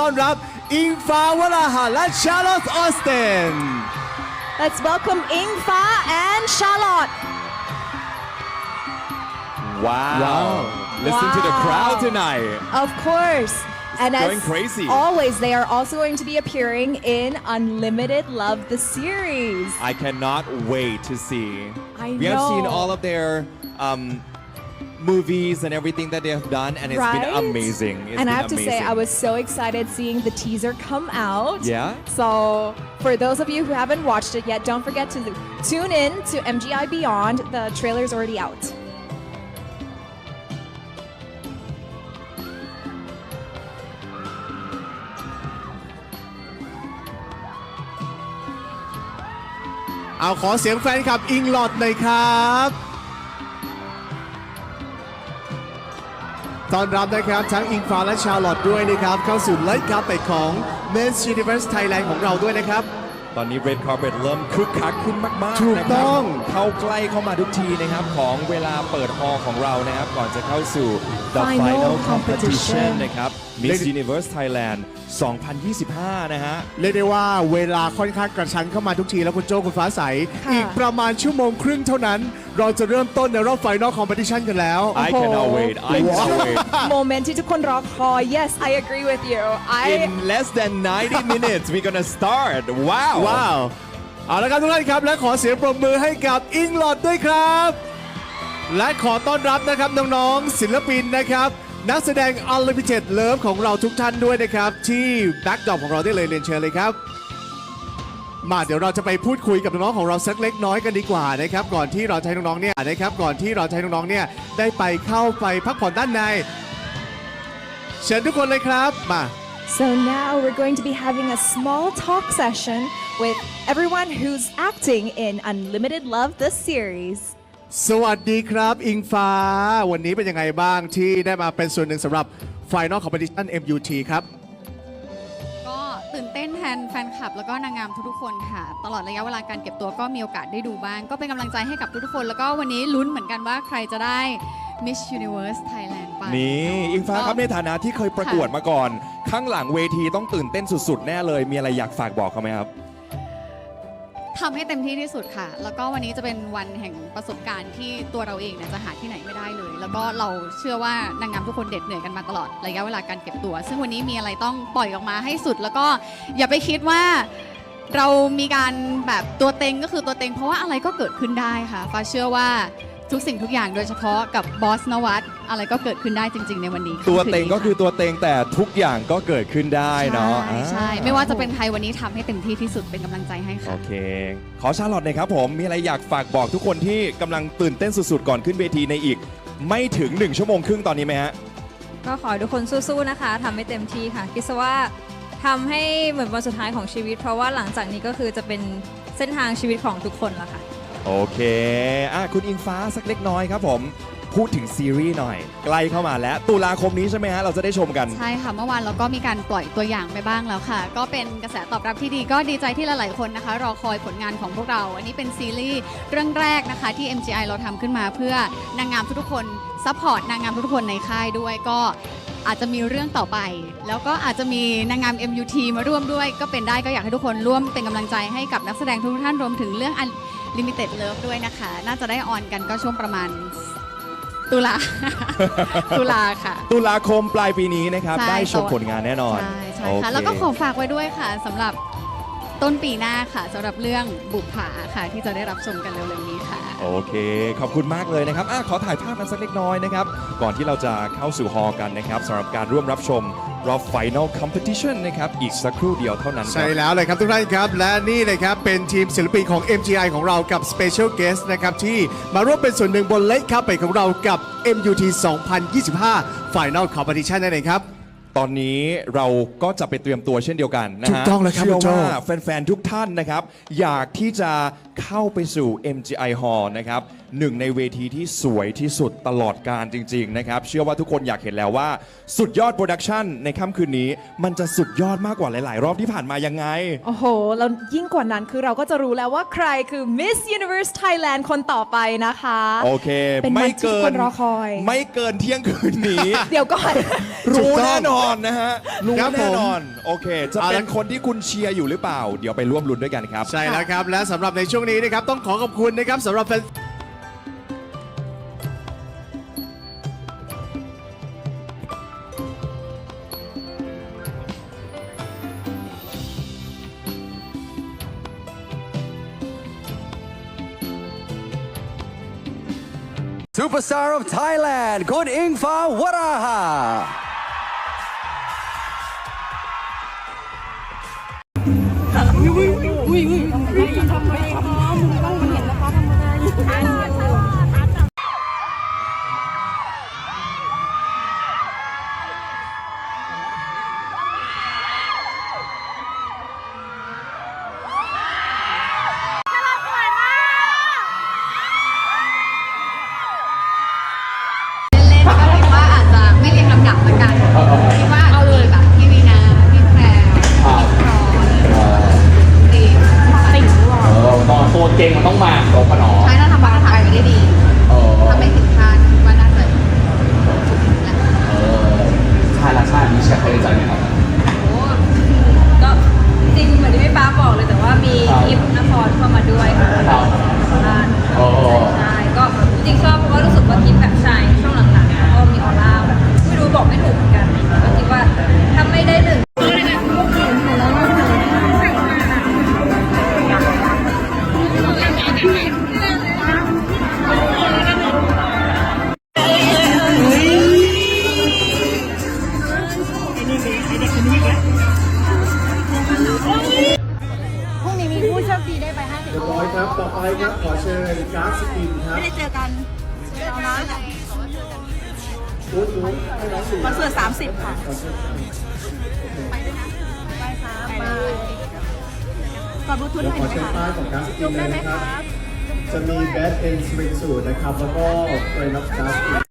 ต้อนรับอิงฟ้าวราหะและชาร์ลอตออสเตน Let's welcome Ing Fa and Charlotte. Wow. Wow. Listen to the Wow. crowd tonight. Of course. And as going crazy. always, they are also going to be appearing in Unlimited Love the series. I cannot wait to see. I we have seen know. all of their um, movies and everything that they have done, and it's been Right? amazing. It's and I been have to say, amazing. I was so excited seeing the teaser come out. Yeah? So, for those of you who haven't watched it yet, don't forget to tune in to MGI Beyond. The trailer's already out. เอาขอเสียงแฟนคลับอิงลอดหน่อยครับ ต้อนรับนะครับทั้งอิงฟ้าและชาร์ลอตด้วยนะครับ เข้าสู่ไลฟ์คัพไปของ Men's Universe Thailand ของเราด้วยนะครับ ตอนนี้ Red Carpet เริ่มคึกคักขึ้นมากถูๆกนะคต้รัอง เข้าใกล้เข้ามาทุกทีนะครับ ของเวลาเปิดฮอลล์ของเรานะครับ ก่อนจะเข้าสู่ The Final Final Competition Competition นะครับ Miss Lady- Universe Thailand 2025 นะฮะ เรียกได้ว่าเวลาค่อนข้างกระชั้นเข้ามาทุกทีแล้วคุณโจคุณฟ้าใส ค่ะ อีกประมาณชั่วโมงครึ่งเท่านั้น เราจะเริ่มต้นในรอบไฟนอลคอมเพติชันกันแล้ว I cannot wait I cannot wait Moment ที่ทุกคนรอคอย Yes I agree with you I In less than 90 minutes we're gonna start wow ว้าว เอาละครับทุกท่านครับ และขอเสียงปรบมือให้กับอิงลอดด้วยครับ และขอต้อนรับนะครับน้องๆศิลปินนะครับ นักแสดง Unlimited Love ของเราทุกท่านด้วยนะครับ ที่แบ็กดอปของเราได้เลยเรียนเชิญเลยครับ มาเดี๋ยวเราจะไปพูดคุยกับน้องๆของเราสักเล็กน้อยกันดีกว่านะครับก่อนที่เราจะให้น้องๆเนี่ยนะครับก่อนที่เราจะให้น้องๆเนี่ยได้ไปเข้าไปพักผ่อนด้านใน เชิญทุกคนเลยครับมา So now we're going to be having a small talk session with everyone who's acting in Unlimited Love the series. สวัสดีครับอิงฟ้า วันนี้เป็นยังไงบ้างที่ได้มาเป็นส่วนหนึ่งสำหรับ Final Competition MUT ครับ ก็ตื่นเต้นแทนแฟนคลับ แล้วก็นางงามทุกๆคนค่ะ ตลอดระยะเวลาการเก็บตัวก็มีโอกาสได้ดูบ้าง ก็เป็นกำลังใจให้กับทุกๆคน แล้วก็วันนี้ลุ้นเหมือนกันว่าใครจะได้ Miss Universe Thailand ไปนี่อิงฟ้าครับในก็ฐานะที่เคยประกวดมาก่อน ข้างหลังเวทีต้องตื่นเต้นสุดๆ แน่เลย มีอะไรอยากฝากบอกเขาไหมครับ ทำให้เต็มที่ที่สุดค่ะ แล้วก็วันนี้จะเป็นวันแห่งประสบการณ์ที่ตัวเราเองเนี่ยจะหาที่ไหนไม่ได้เลย แล้วก็เราเชื่อว่านางงามทุกคนเด็ดเหนื่อยกันมาตลอดระยะเวลาการเก็บตัว ซึ่งวันนี้มีอะไรต้องปล่อยออกมาให้สุด แล้วก็อย่าไปคิดว่าเรามีการแบบตัวเต็งก็คือตัวเต็งเพราะว่าอะไรก็เกิดขึ้นได้ค่ะฟ้าเชื่อว่าทุกสิ่งทุกอย่างโดยเฉพาะกับบอสนวัต อะไรก็เกิดขึ้นได้จริง ๆ ในวันนี้ตัวเต็งก็ะคือตัวเต็งแต่ทุกอย่างก็เกิดขึ้นได้เนาะใช่ใช่อ่าไม่ว่าจะเป็นใครวันนี้ทำให้เต็มที่ที่สุดเป็นกำลังใจให้ค่ะ โอเค ขอชาลอตหน่อยครับผม มีอะไรอยากฝากบอกทุกคนที่กำลังตื่นเต้นสุดๆ ก่อนขึ้นเวทีในอีก ไม่ถึง 1 ชั่วโมงครึ่งตอนนี้ไหมฮะ ก็ขอให้ทุกคนสู้ๆนะคะทำให้เต็มที่ค่ะคิดซะว่าทำให้เหมือนวันสุดท้ายของชีวิต เพราะว่าหลังจากนี้ก็คือจะเป็นเส้นทางชีวิตของทุกคนละค่ะ โอเคอะคุณอิงฟ้าสักเล็กน้อยครับผม พูดถึงซีรีส์หน่อย ใกล้เข้ามาแล้ว ตุลาคมนี้ใช่ไหมฮะ เราจะได้ชมกัน ใช่ค่ะเมื่อวานเราก็มีการปล่อยตัวอย่างไปบ้างแล้วค่ะ ก็เป็นกระแสตอบรับที่ดีก็ดีใจที่หลายๆคนนะคะ รอคอยผลงานของพวกเรา อันนี้เป็นซีรีส์เรื่องแรกนะคะ ที่ MGI เราทำขึ้นมาเพื่อนางงามทุกๆคนซัพพอร์ตนางงามทุกๆคนในค่ายด้วยก็อาจจะมีเรื่องต่อไป แล้วก็อาจจะมีนางงาม MUT มาร่วมด้วย ก็เป็นได้ก็อยากให้ทุกคนร่วมเป็นกำลังใจให้กับนักแสดงทุกท่านรวมถึงเรื่อง Limited Love ด้วยนะคะ น่าจะได้ออนกันก็ช่วงประมาณ ตุลา ตุลาค่ะ ตุลาคมปลายปีนี้นะครับ ใช่ได้ชมผลงานแน่นอนใช่ใช่โอค่ะเแล้วก็ขอฝากไว้ด้วยค่ะสำหรับ ต้นปีหน้าค่ะสำหรับเรื่องบุปผาค่ะ ที่จะได้รับชมกันเร็วๆนี้ค่ะ โอเค ขอบคุณมากเลยนะครับอะขอถ่ายภาพกันสักเล็กน้อยนะครับ ก่อนที่เราจะเข้าสู่ฮอลล์กันนะครับสำหรับการร่วมรับชมรอบ Final Competition นะครับ อีกสักครู่เดียวเท่านั้นคใช่รับแล้วเลยครับทุกท่านครับ และนี่เลยครับ เป็นทีมศิลปินของ MGI ของเรากับ Special Guest นะครับ ที่มาร่วมเป็นส่วนหนึ่งบนเล็กครับไปของเรากับ MUT 2025 Final Competition นั่นเองครับ ตอนนี้เราก็จะไปเตรียมตัวเช่นเดียวกันนะฮะถูกต้องเลยครับเชื่อคุณโจ้ ว่าแฟน ๆ ทุกท่านนะครับ อยากที่จะเข้าไปสู่ MGI Hall นะครับหนึ่งในเวทีที่สวยที่สุดตลอดการจริง ๆ นะครับ เชื่อว่าทุกคนอยากเห็นแล้วว่า สุดยอดโปรดักชันในค่ำคืนนี้ มันจะสุดยอดมากกว่าหลาย ๆ รอบที่ผ่านมายังไง โอ้โห แล้วยิ่งกว่านั้นคือเราก็จะรู้แล้วว่าใครคือ Miss Universe Thailand คนต่อไปนะคะ โอเค เป็นวันไม่ที่ทุกเกิคนนรอคอย ไม่เกินเที่ยงคืนนี้ เดี๋ยวก่อน รู้แน่นอนอนนะฮะรู้ครับผม แน่นอน โอเค จะเอาเป็ละนคนที่คุณเชียร์อยู่หรือเปล่า เดี๋ยวไปร่วมลุ้นด้วยกันครับ ใช่แล้วครับ และสำหรับในช่วงนี้นะครับ ต้องขอขอบคุณนะครับสำหรับแฟน Superstar of Thailand คุณอิงฟ้าวราหะ อุ้ยอุ้ยอุ้ยทำไมครับ เรียบร้อยครับ ต่อไปครับ ขอเชิญการ์ดสกินครับไม่ได้เจอกันโอ้โหให้น้องสิคอนเสิร์ต30ค่ะขอบลูทูธเดี๋ยวหน่ขอยอได้เชิญไหมป้ายของการ์ดสกิยนกเลได้ยไหมนะคครับ รับ จะมีแบทเอ็นสปริงสูทนะครับ แล้วก็เฟรนด์การ์ดสกิน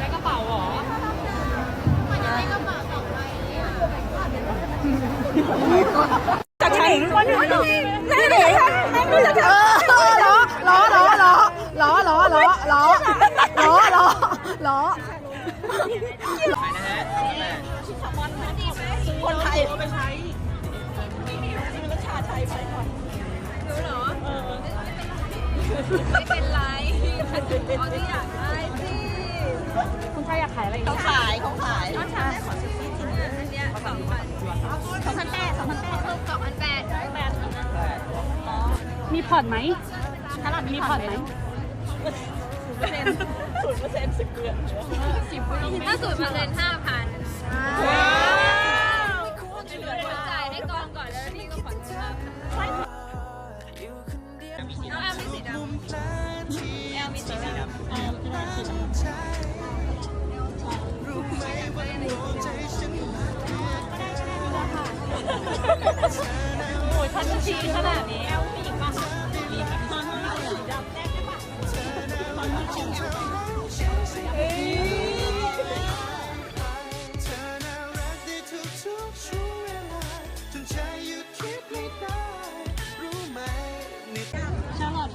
ล้อคนไทยไปใช้ไม่เป็นไรเอาที่อยากได้สิคุณชายอยากขายอะไรเขาขายเขาขายน้องชายขอซื้อที่จริงนะอันเนี้ยสองพันสองพันแปดสองพันแปดสองพันแปดแปดมีผ่อนไหมถ้าเรามี ศูนย์เปอร์เซ็นต์สิบเดือน ถ้าสูตรมาเซ็นห้าพัน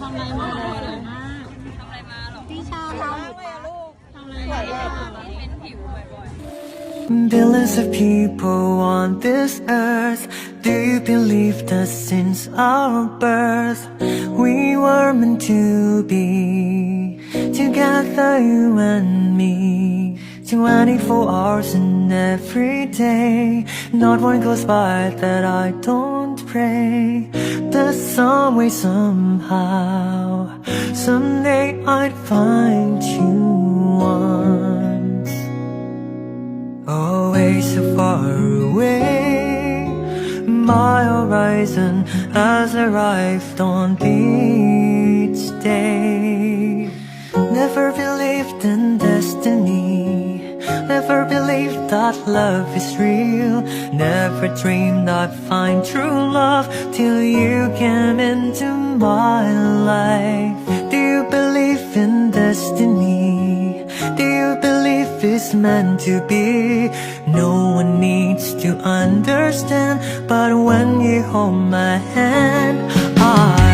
อะไรมาหรอทำอะไรมาหรอพี่ชาทำทำอะไรมาเป็นผิวบ่อย Billions of people on this earth Do you believe that since our birth We were meant to be Together you and me 24 hours and every day Not one goes by that I don't pray. That some way, somehow, someday I'd find you once. always so far away. My horizon has arrived on each day. Never believed in destiny. Never believed that love is real. Never dreamed I'd find true love till you came into my life. Do you believe in destiny? Do you believe it's meant to be? No one needs to understand, but when you hold my hand, I